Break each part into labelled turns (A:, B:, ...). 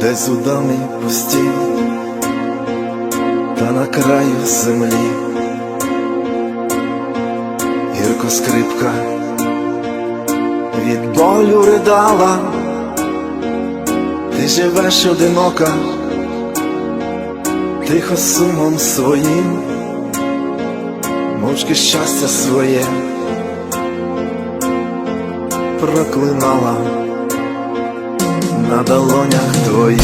A: десь у домі пусті, та на краю землі, гірко скрипка від болю ридала, ти живеш одинока, тихо сумом своїм, мовчки щастя своє проклинала на долонях твоїх.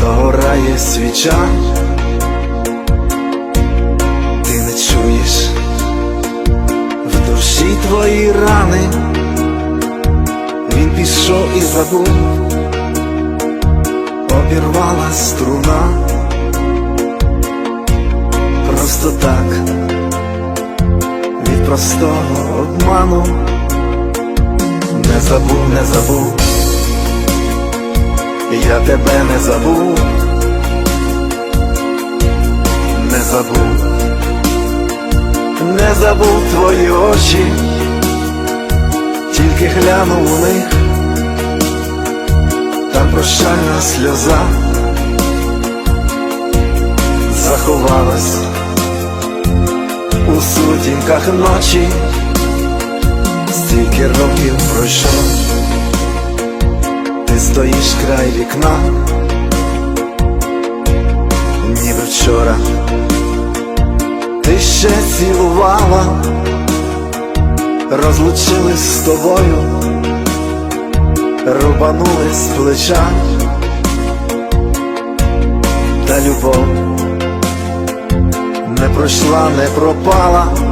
A: Догорає свіча, ти не чуєш. В душі твої рани, він пішов і забув, обірвала струна, просто так. Від простого обману забув, не забув, я тебе не забув, не забув, не забув твої очі, тільки глянув у них, там прощальна сльоза заховалась у сутінках ночі, стільки років пройшло, ти стоїш край вікна, ніби вчора. Ти ще цілувала, розлучились з тобою, рубанули з плеча, та любов не пройшла, не пропала,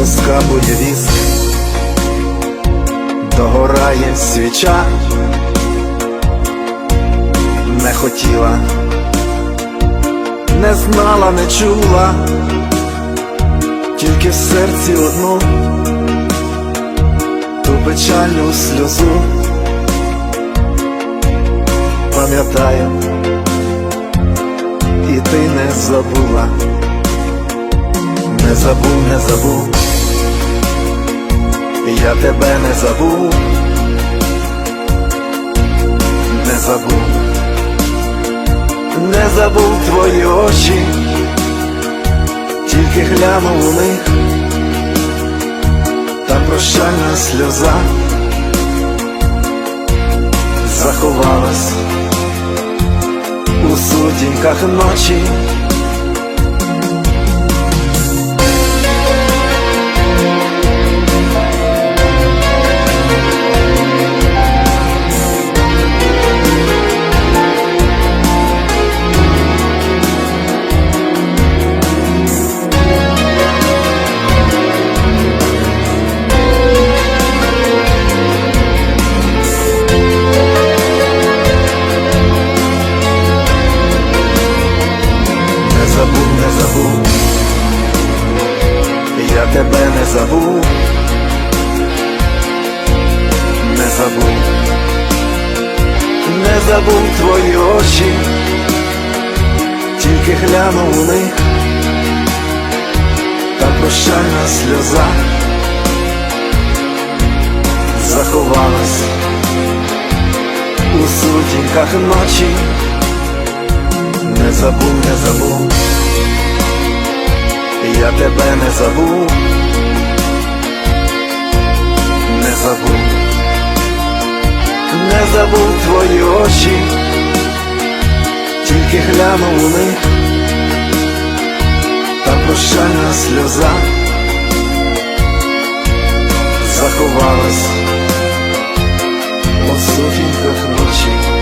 A: тихо скапує віск, догорає свіча, не хотіла, не знала, не чула, тільки в серці одну. Ту печальну сльозу. Пам'ятаю. І ти не забула, не забув, не забув, я тебе не забув, не забув, не забув твої очі, тільки глянув у них, та прощальна сльоза заховалась у сутінках ночі. Забув, не забув, не забув твої очі, тільки глянув у них, та прощальна сльоза. Заховалась у сутінках ночі. Не забув, не забув, я тебе не забув, забув, не забув твої очі, тільки глянув у них, та прощальна сльоза заховалась у сутінках ночі.